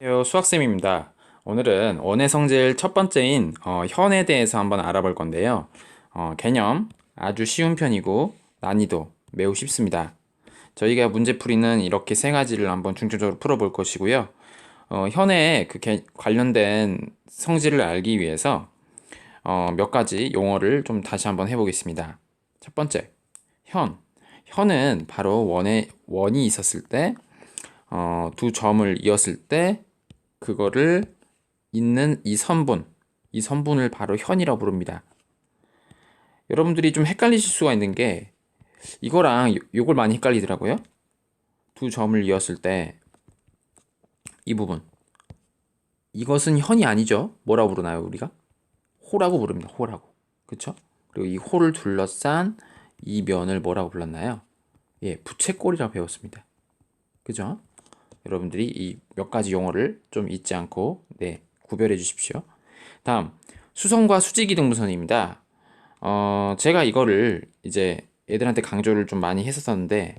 안녕하세요. 수학쌤입니다. 오늘은 원의 성질 첫 번째인 어, 현에 대해서 한번 알아볼 건데요. 어, 개념 아주 쉬운 편이고 난이도 매우 쉽습니다. 저희가 문제풀이는 이렇게 세 가지를 한번 중점적으로 풀어볼 것이고요. 어, 현의 그 개- 관련된 성질을 알기 위해서 어, 몇 가지 용어를 좀 다시 한번 해보겠습니다. 첫 번째, 현. 현은 바로 원에 원이 있었을 때 어, 두 점을 이었을 때 그거를 잇는 이 선분, 이 선분을 바로 현이라고 부릅니다. 여러분들이 좀 헷갈리실 수가 있는 게 이거랑 요- 요걸 많이 헷갈리더라고요. 두 점을 이었을 때 이 부분. 이것은 현이 아니죠. 뭐라고 부르나요, 우리가? 호라고 부릅니다. 호라고. 그쵸? 그리고 이 호를 둘러싼 이 면을 뭐라고 불렀나요? 예, 부채꼴이라고 배웠습니다. 그죠? 여러분들이 이 몇 가지 용어를 좀 잊지 않고 네, 구별해 주십시오. 다음 수선과 수직이 등분선입니다. 어, 제가 이거를 이제 애들한테 강조를 좀 많이 했었었는데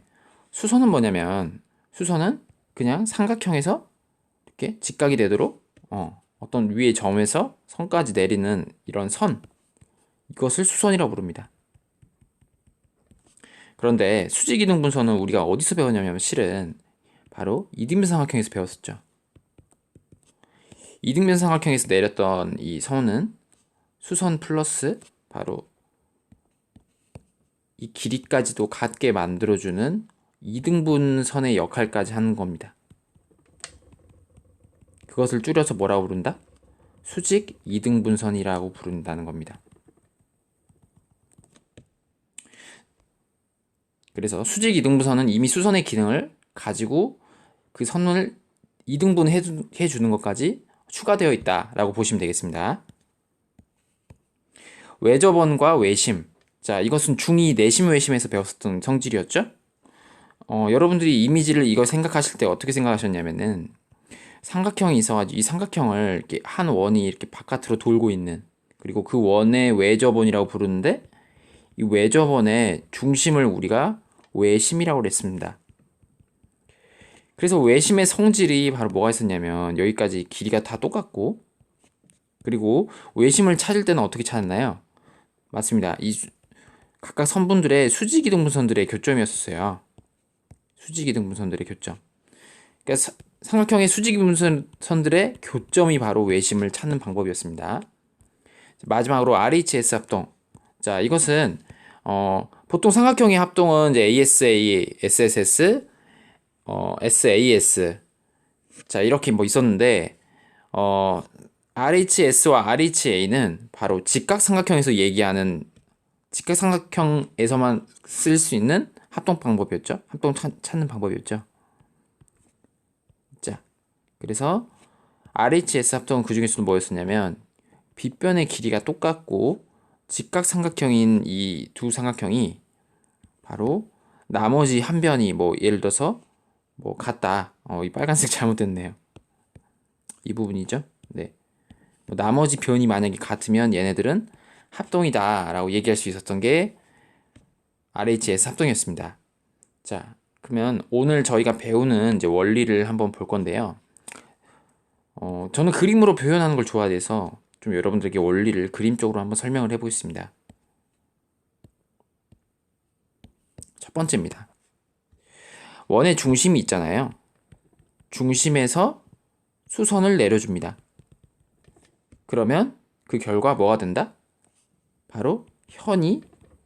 수선은 뭐냐면 수선은 그냥 삼각형에서 이렇게 직각이 되도록 어, 어떤 위의 점에서 선까지 내리는 이런 선 이것을 수선이라고 부릅니다. 그런데 수직이 등분선은 우리가 어디서 배웠냐면 실은 바로 이등변 삼각형에서 배웠었죠. 이등변 삼각형에서 내렸던 이 선은 수선 플러스 바로 이 길이까지도 같게 만들어주는 이등분 선의 역할까지 하는 겁니다. 그것을 줄여서 뭐라고 부른다? 수직 이등분선이라고 부른다는 겁니다. 그래서 수직 이등분선은 이미 수선의 기능을 가지고 그 선을 이등분 해 주 는 것까지 추가되어 있다라고 보시면 되겠습니다. 외접원과 외심. 자, 이것은 중2 내심 외심에서 배웠었던 성질이었죠? 어, 여러분들이 이미지를 이걸 생각하실 때 어떻게 생각하셨냐면은 삼각형이 있어가지고 이 삼각형을 이렇게 한 원이 이렇게 바깥으로 돌고 있는 그리고 그 원의 외접원이라고 부르는데 이 외접원의 중심을 우리가 외심이라고 그랬습니다. 그래서 외심의 성질이 바로 뭐가 있었냐면 여기까지 길이가 다 똑같고 그리고 외심을 찾을 때는 어떻게 찾았나요? 맞습니다. 이 수- 각각 선분들의 수직이등분선들의 교점이었어요. 수직이등분선들의 교점. 그러니까 사- 삼각형의 수직이등분선들의 교점이 바로 외심을 찾는 방법이었습니다. 마지막으로 RHS 합동. 자, 이것은 어, 보통 삼각형의 합동은 이제 ASA, SSS, 어, SAS. 자, 이렇게 뭐 있었는데, 어, RHS와 RHA는 바로 직각삼각형에서 얘기하는 직각삼각형에서만 쓸 수 있는 합동 방법이었죠. 합동 찾- 찾는 방법이었죠. 자, 그래서 RHS 합동은 그 중에서도 뭐였었냐면, 빗변의 길이가 똑같고, 직각삼각형인 이 두 삼각형이 바로 나머지 한 변이 뭐 예를 들어서 뭐 같다. 어, 이 빨간색 잘못됐네요. 이 부분이죠. 네. 뭐 나머지 변이 만약에 같으면 얘네들은 합동이다라고 얘기할 수 있었던 게 RHS 합동이었습니다. 자, 그러면 오늘 저희가 배우는 이제 원리를 한번 볼 건데요. 어, 저는 그림으로 표현하는 걸 좋아해서 좀 여러분들에게 원리를 그림적으로 한번 설명을 해보겠습니다. 첫 번째입니다. 원의 중심이 있잖아요. 중심에서 수선을 내려줍니다. 그러면 그 결과 뭐가 된다? 바로 현이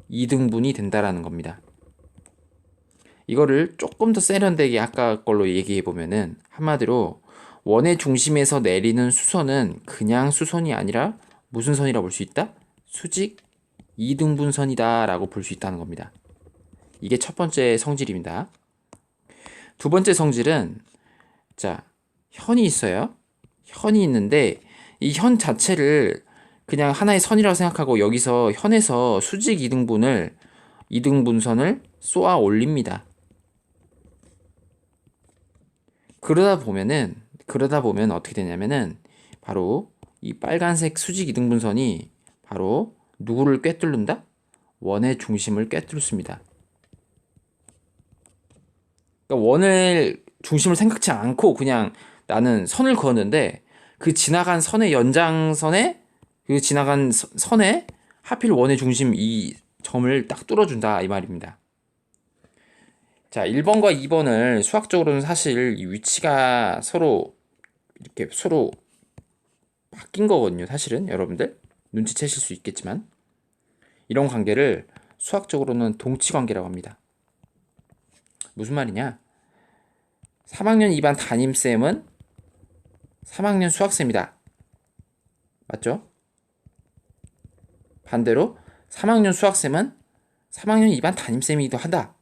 이등분이 된다라는 겁니다. 이거를 조금 더 세련되게 아까 걸로 얘기해 보면은 한마디로 원의 중심에서 내리는 수선은 그냥 수선이 아니라 무슨 선이라 볼 수 있다? 수직 이등분선이다 라고 볼 수 있다는 겁니다. 이게 첫 번째 성질입니다. 두 번째 성질은 자 현이 있어요. 현이 있는데 이 현 자체를 그냥 하나의 선이라고 생각하고 여기서 현에서 수직 이등분을 이등분선을 쏘아 올립니다. 그러다 보면은 그러다 보면 어떻게 되냐면은 바로 이 빨간색 수직 이등분선이 바로 누구를 꿰뚫는다? 원의 중심을 꿰뚫습니다. 그러니까 원을 중심을 생각지 않고 그냥 나는 선을 그었는데 그 지나간 선의 연장선에 그 지나간 서- 선에 하필 원의 중심 이 점을 딱 뚫어준다 이 말입니다. 자, 1번과 2번을 수학적으로는 사실 이 위치가 서로 이렇게 서로 바뀐 거거든요. 사실은 여러분들 눈치채실 수 있겠지만 이런 관계를 수학적으로는 동치 관계라고 합니다. 무슨 말이냐? 3학년 2반 담임쌤은 3학년 수학쌤이다. 맞죠? 반대로 3학년 수학쌤은 3학년 2반 담임쌤이기도 한다.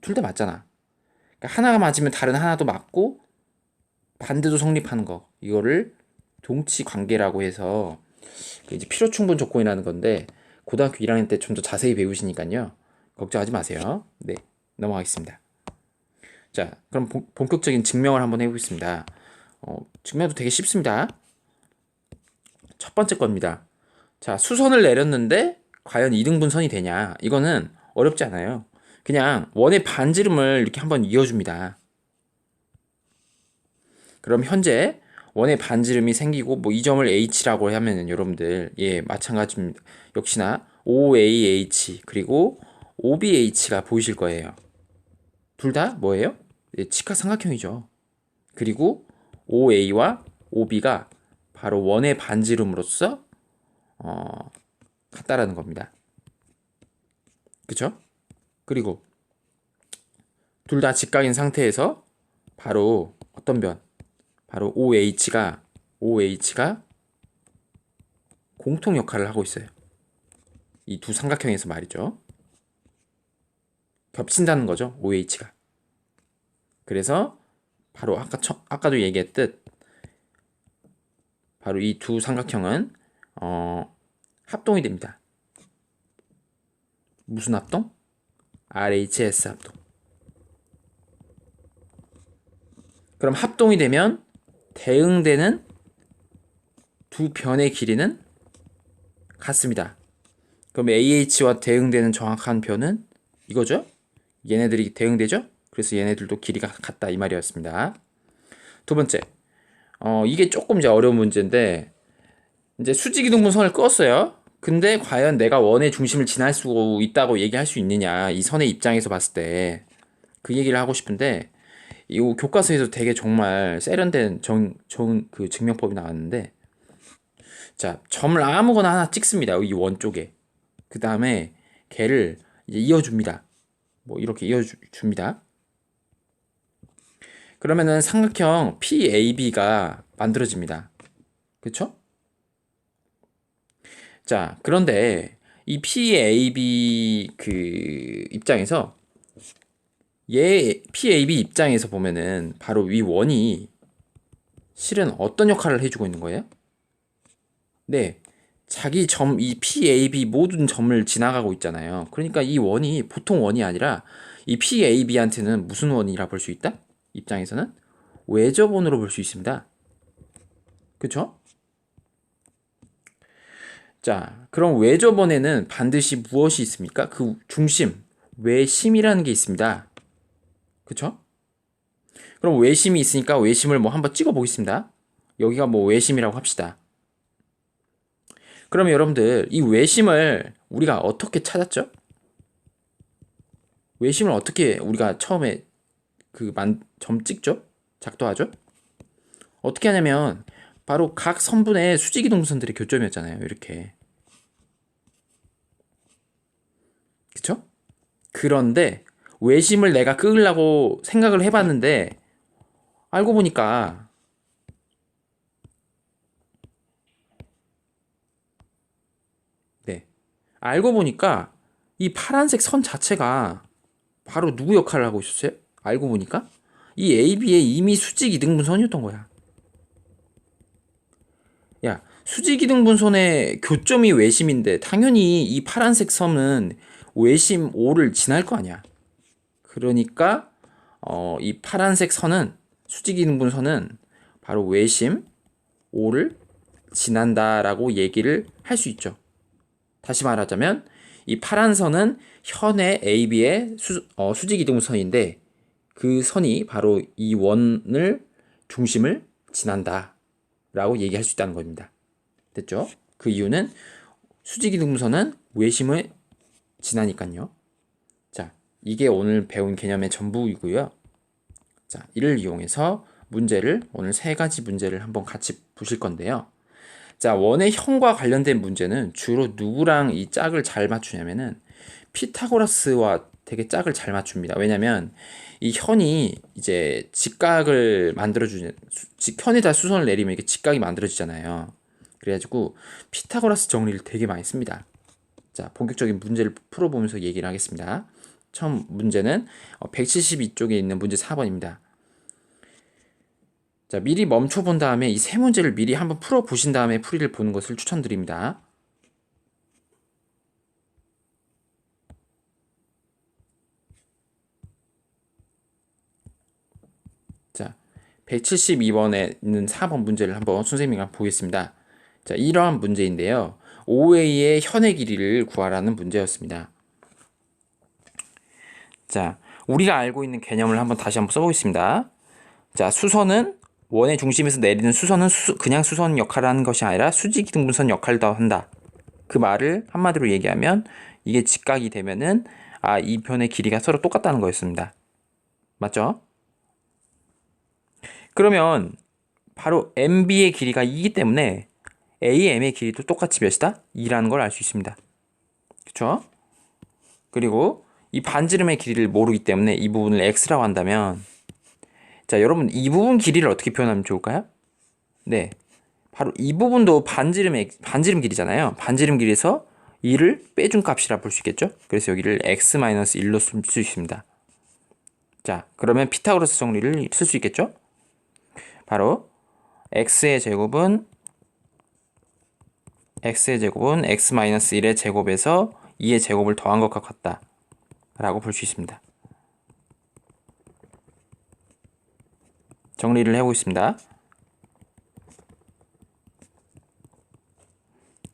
둘 다 맞잖아. 그러니까 하나가 맞으면 다른 하나도 맞고 반대도 성립하는 거. 이거를 동치 관계라고 해서 그 이제 필요 충분 조건이라는 건데 고등학교 1학년 때 좀 더 자세히 배우시니까요. 걱정하지 마세요. 네, 넘어가겠습니다. 자, 그럼 본, 본격적인 증명을 한번 해보겠습니다. 어, 증명도 되게 쉽습니다. 첫 번째 겁니다. 자, 수선을 내렸는데 과연 이등분 선이 되냐? 이거는 어렵지 않아요. 그냥 원의 반지름을 이렇게 한번 이어줍니다. 그럼 현재 원의 반지름이 생기고 뭐 이 점을 h라고 하면은 여러분들 예 마찬가지입니다. 역시나 OAH 그리고 OBH가 보이실 거예요. 둘 다 뭐예요? 예, 직각 삼각형이죠. 그리고 OA와 OB가 바로 원의 반지름으로서 어, 같다라는 겁니다. 그쵸? 그리고 둘 다 직각인 상태에서 바로 어떤 변? 바로 OH가 OH가 공통 역할을 하고 있어요. 이 두 삼각형에서 말이죠. 겹친다는 거죠. OH가. 그래서 바로 아까 처, 아까도 얘기했듯 바로 이 두 삼각형은 어, 합동이 됩니다. 무슨 합동? RHS 합동. 그럼 합동이 되면 대응되는 두 변의 길이는 같습니다. 그럼 AH와 대응되는 정확한 변은 이거죠? 얘네들이 대응되죠? 그래서 얘네들도 길이가 같다 이 말이었습니다. 두 번째, 어, 이게 조금 이제 어려운 문제인데 이제 수직이동분선을 끄었어요. 근데 과연 내가 원의 중심을 지날 수 있다고 얘기할 수 있느냐 이 선의 입장에서 봤을 때 그 얘기를 하고 싶은데 이 교과서에서 되게 정말 세련된 정, 정, 그 증명법이 나왔는데 자 점을 아무거나 하나 찍습니다 이원 쪽에 그 다음에 걔를 이어줍니다 뭐 이렇게 이어줍니다 그러면은 삼각형 PAB가 만들어집니다 그쵸? 자 그런데 이 PAB 그 입장에서 얘 PAB 입장에서 보면은 바로 위 원이 실은 어떤 역할을 해주고 있는 거예요? 네, 자기 점, 이 PAB 모든 점을 지나가고 있잖아요. 그러니까 이 원이 보통 원이 아니라 이 PAB한테는 무슨 원이라 볼 수 있다? 입장에서는 외접원으로 볼 수 있습니다. 그쵸? 자, 그럼 외접원에는 반드시 무엇이 있습니까? 그 중심, 외심이라는 게 있습니다. 그쵸? 그럼 외심이 있으니까 외심을 뭐 한번 찍어 보겠습니다. 여기가 뭐 외심이라고 합시다. 그럼 여러분들 이 외심을 우리가 어떻게 찾았죠? 외심을 어떻게 우리가 처음에 그점 찍죠? 작도하죠? 어떻게 하냐면 바로 각 선분의 수직이 동선들의 교점이었잖아요. 이렇게. 그쵸? 그런데 외심을 내가 끄려고 생각을 해봤는데 알고 보니까 네 알고 보니까 이 파란색 선 자체가 바로 누구 역할을 하고 있었어요? 알고 보니까 이 AB의 이미 수직 이등분선이었던 거야. 야 수직 이등분선의 교점이 외심인데 당연히 이 파란색 선은 외심 O를 지날 거 아니야. 그러니까 어, 이 파란색 선은 수직 이등분선은 바로 외심 O를 지난다라고 얘기를 할 수 있죠. 다시 말하자면 이 파란 선은 현의 AB의 수, 어, 수직 이등분선인데 그 선이 바로 이 원을 중심을 지난다. 라고 얘기할 수 있다는 겁니다. 됐죠? 그 이유는 수직이등분선은 외심을 지나니까요. 자, 이게 오늘 배운 개념의 전부이고요. 자, 이를 이용해서 문제를 오늘 세 가지 문제를 한번 같이 보실 건데요. 자, 원의 형과 관련된 문제는 주로 누구랑 이 짝을 잘 맞추냐면은 피타고라스와 되게 짝을 잘 맞춥니다. 왜냐면 이 현이 이제 직각을 만들어주는 현에다 수선을 내리면 이게 직각이 만들어지잖아요. 그래가지고 피타고라스 정리를 되게 많이 씁니다. 자, 본격적인 문제를 풀어보면서 얘기를 하겠습니다. 처음 문제는 172쪽에 있는 문제 4번입니다. 자, 미리 멈춰 본 다음에 이 세 문제를 미리 한번 풀어 보신 다음에 풀이를 보는 것을 추천드립니다. 자, 172번에 있는 4번 문제를 한번 선생님과 보겠습니다. 자, 이러한 문제인데요. OA의 현의 길이를 구하라는 문제였습니다. 자, 우리가 알고 있는 개념을 한번 다시 한번 써보겠습니다. 자, 수선은 원의 중심에서 내리는 수선은 수, 그냥 수선 역할을 하는 것이 아니라 수직 등분선 역할도 한다. 그 말을 한마디로 얘기하면 이게 직각이 되면은 아, 이 편의 길이가 서로 똑같다는 거였습니다. 맞죠? 그러면 바로 MB의 길이가 2이기 때문에 AM의 길이도 똑같이 몇이다? 2라는 걸 알 수 있습니다. 그쵸? 그리고 이 반지름의 길이를 모르기 때문에 이 부분을 X라고 한다면 자, 여러분 이 부분 길이를 어떻게 표현하면 좋을까요? 네. 바로 이 부분도 반지름의 반지름 길이잖아요. 반지름 길이에서 2를 빼준 값이라 볼 수 있겠죠? 그래서 여기를 x-1로 쓸 수 있습니다. 자, 그러면 피타고라스 정리를 쓸 수 있겠죠? 바로 x의 제곱은 x의 제곱은 x-1의 제곱에서 2의 제곱을 더한 것과 같다. 라고 볼 수 있습니다. 정리를 해보겠습니다.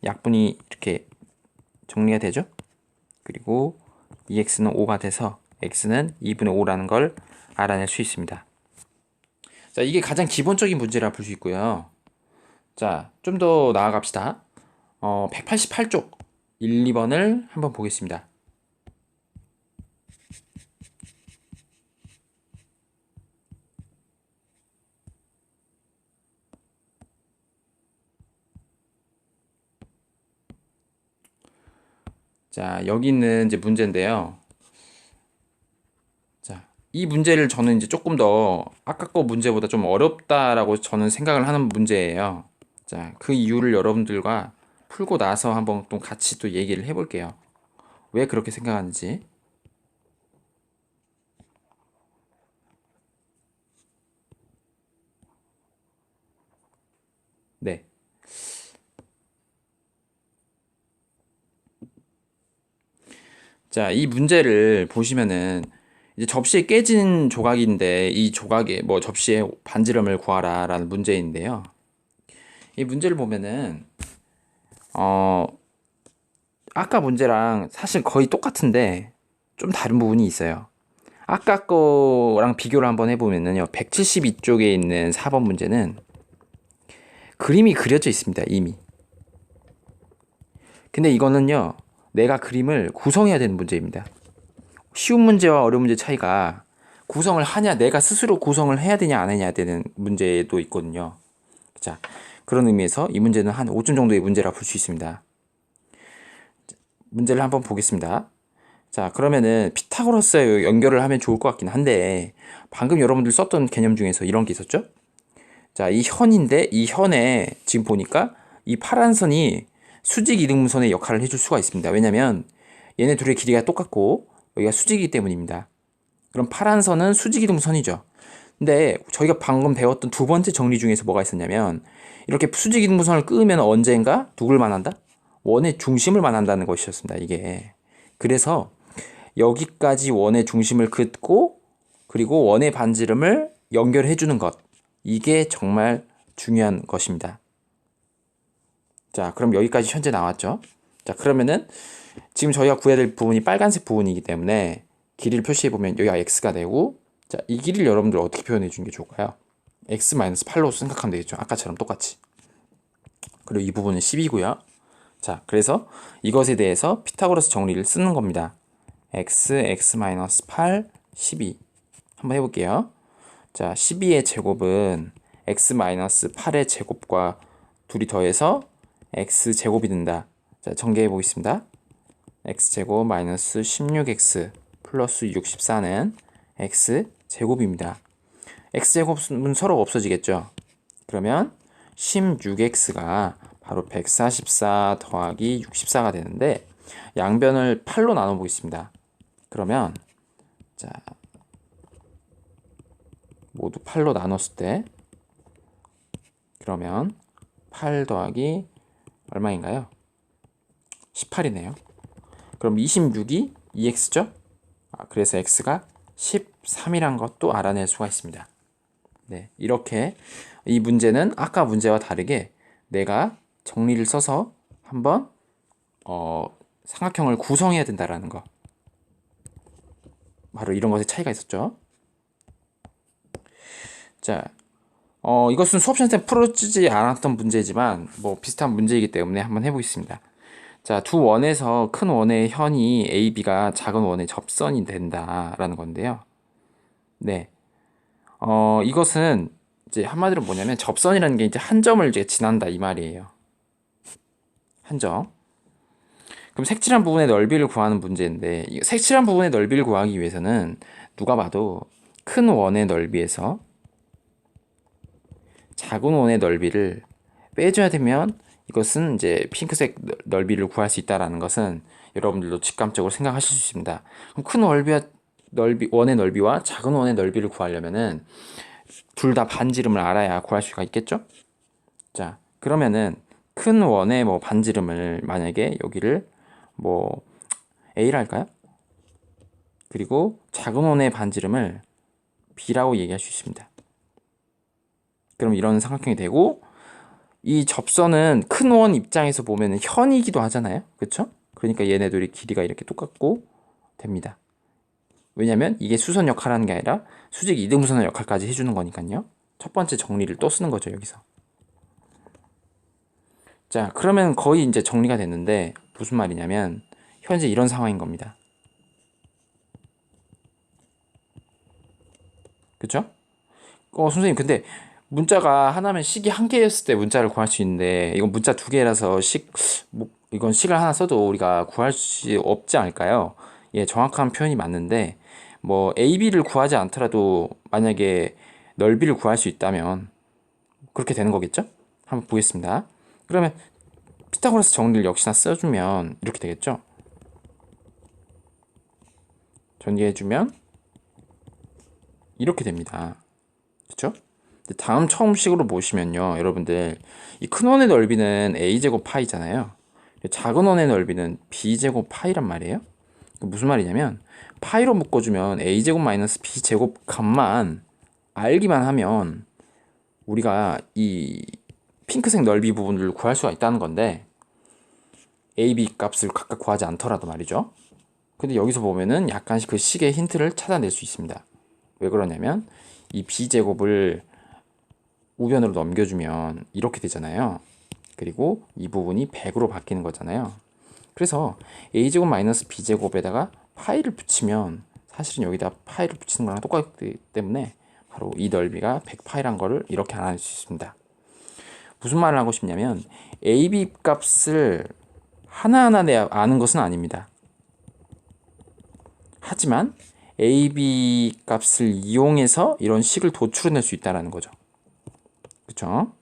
약분이 이렇게 정리가 되죠? 그리고 2x는 5가 돼서 x는 2분의 5라는 걸 알아낼 수 있습니다. 자, 이게 가장 기본적인 문제라 볼 수 있고요. 자, 좀 더 나아갑시다. 어, 188쪽 1, 2번을 한번 보겠습니다. 자, 여기 있는 이제 문제인데요. 자, 이 문제를 저는 이제 조금 더 아까 거 문제보다 좀 어렵다라고 저는 생각을 하는 문제예요. 자, 그 이유를 여러분들과 풀고 나서 한번 또 같이 또 얘기를 해볼게요. 왜 그렇게 생각하는지. 네. 자, 이 문제를 보시면은 이제 접시에 깨진 조각인데 이 조각에 뭐 접시에 반지름을 구하라라는 문제인데요. 이 문제를 보면은 어 아까 문제랑 사실 거의 똑같은데 좀 다른 부분이 있어요. 아까 거랑 비교를 한번 해보면은요. 172쪽에 있는 4번 문제는 그림이 그려져 있습니다. 이미. 근데 이거는요. 내가 그림을 구성해야 되는 문제입니다. 쉬운 문제와 어려운 문제 차이가 구성을 하냐, 내가 스스로 구성을 해야 되냐, 안 해야 되는 문제도 있거든요. 자, 그런 의미에서 이 문제는 한 5점 정도의 문제라 볼 수 있습니다. 문제를 한번 보겠습니다. 자, 그러면은 피타고라스 연결을 하면 좋을 것 같긴 한데, 방금 여러분들 썼던 개념 중에서 이런 게 있었죠? 자, 이 현인데, 이 현에 지금 보니까 이 파란 선이 수직 이등분선의 역할을 해줄 수가 있습니다. 왜냐면 얘네 둘의 길이가 똑같고 여기가 수직이기 때문입니다. 그럼 파란 선은 수직 이등분선이죠. 근데 저희가 방금 배웠던 두 번째 정리 중에서 뭐가 있었냐면 이렇게 수직 이등분선을 끄면 언젠가 누굴 만한다? 원의 중심을 만한다는 것이었습니다. 이게 그래서 여기까지 원의 중심을 긋고 그리고 원의 반지름을 연결해 주는 것 이게 정말 중요한 것입니다. 자, 그럼 여기까지 현재 나왔죠? 자, 그러면은 지금 저희가 구해야 될 부분이 빨간색 부분이기 때문에 길이를 표시해 보면 여기가 x가 되고 자, 이 길이를 여러분들 어떻게 표현해 주는 게 좋을까요? x-8로 생각하면 되겠죠. 아까처럼 똑같이. 그리고 이 부분은 10이고요. 자, 그래서 이것에 대해서 피타고라스 정리를 쓰는 겁니다. x, x-8, 12. 한번 해볼게요. 자, 12의 제곱은 x-8의 제곱과 둘이 더해서 x 제곱이 된다. 자, 전개해 보겠습니다. X 제곱 마이너스 16x 플러스 64는 x 제곱입니다. x 제곱은 서로 없어지겠죠. 그러면 16x가 바로 144 더하기 64가 되는데 양변을 8로 나눠 보겠습니다. 그러면 자 모두 8로 나눴을 때 그러면 8 더하기 얼마인가요? 18이네요. 그럼 26이 2x죠? 아, 그래서 x가 13이란 것도 알아낼 수가 있습니다. 네, 이렇게 이 문제는 아까 문제와 다르게 내가 정리를 써서 한번 어, 삼각형을 구성해야 된다라는 거. 바로 이런 것에 차이가 있었죠. 자, 어, 이것은 수업 시간 때 풀어지지 않았던 문제지만 뭐 비슷한 문제이기 때문에 한번 해보겠습니다. 자, 두 원에서 큰 원의 현이 A, B가 작은 원의 접선이 된다라는 건데요. 네. 어, 이것은 이제 한마디로 뭐냐면 접선이라는 게 이제 한 점을 이제 지난다 이 말이에요. 한 점. 그럼 색칠한 부분의 넓이를 구하는 문제인데 이 색칠한 부분의 넓이를 구하기 위해서는 누가 봐도 큰 원의 넓이에서 작은 원의 넓이를 빼줘야 되면 이것은 이제 핑크색 넓이를 구할 수 있다라는 것은 여러분들도 직감적으로 생각하실 수 있습니다. 그럼 큰 넓이와 넓이 원의 넓이와 작은 원의 넓이를 구하려면은 둘 다 반지름을 알아야 구할 수가 있겠죠? 자, 그러면은 큰 원의 뭐 반지름을 만약에 여기를 뭐 A라 할까요? 그리고 작은 원의 반지름을 B라고 얘기할 수 있습니다. 그럼 이런 삼각형이 되고 이 접선은 큰 원 입장에서 보면 현이기도 하잖아요. 그렇죠? 그러니까 얘네들이 길이가 이렇게 똑같고 됩니다. 왜냐면 이게 수선 역할하는 게 아니라 수직 이등분선의 역할까지 해주는 거니까요. 첫 번째 정리를 또 쓰는 거죠, 여기서. 자, 그러면 거의 이제 정리가 됐는데 무슨 말이냐면 현재 이런 상황인 겁니다. 그쵸? 어, 선생님, 근데 문자가 하나면 식이 한 개였을 때 문자를 구할 수 있는데 이건 문자 두 개라서 식, 뭐, 이건 식을 하나 써도 우리가 구할 수 없지 않을까요? 예, 정확한 표현이 맞는데 뭐 A, B를 구하지 않더라도 만약에 넓이를 구할 수 있다면 그렇게 되는 거겠죠? 한번 보겠습니다. 그러면 피타고라스 정리를 역시나 써주면 이렇게 되겠죠? 전개해주면 이렇게 됩니다. 그쵸? 다음 처음식으로 보시면요, 여러분들 이 큰 원의 넓이는 a 제곱 파이잖아요. 작은 원의 넓이는 b 제곱 파이란 말이에요. 무슨 말이냐면 파이로 묶어주면 a 제곱 마이너스 b 제곱 값만 알기만 하면 우리가 이 핑크색 넓이 부분을 구할 수가 있다는 건데 a, b 값을 각각 구하지 않더라도 말이죠. 근데 여기서 보면은 약간씩 그 식의 힌트를 찾아낼 수 있습니다. 왜 그러냐면 이 b 제곱을 우변으로 넘겨주면 이렇게 되잖아요. 그리고 이 부분이 100으로 바뀌는 거잖아요. 그래서 a제곱 마이너스 b제곱에다가 파이를 붙이면 사실은 여기다 파이를 붙이는 거랑 똑같기 때문에 바로 이 넓이가 100파이란 거를 이렇게 알아낼 수 있습니다. 무슨 말을 하고 싶냐면 ab 값을 하나하나 내 아는 것은 아닙니다. 하지만 ab 값을 이용해서 이런 식을 도출해낼 수 있다는 거죠. 그렇죠?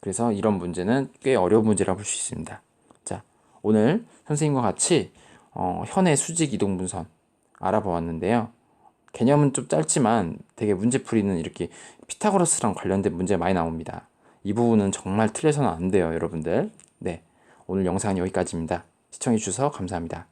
그래서 이런 문제는 꽤 어려운 문제라고 볼 수 있습니다. 자, 오늘 선생님과 같이 어, 현의 수직 이동 분선 알아보았는데요. 개념은 좀 짧지만 되게 문제풀이는 이렇게 피타고라스랑 관련된 문제 많이 나옵니다. 이 부분은 정말 틀려서는 안 돼요, 여러분들. 네. 오늘 영상은 여기까지입니다. 시청해주셔서 감사합니다.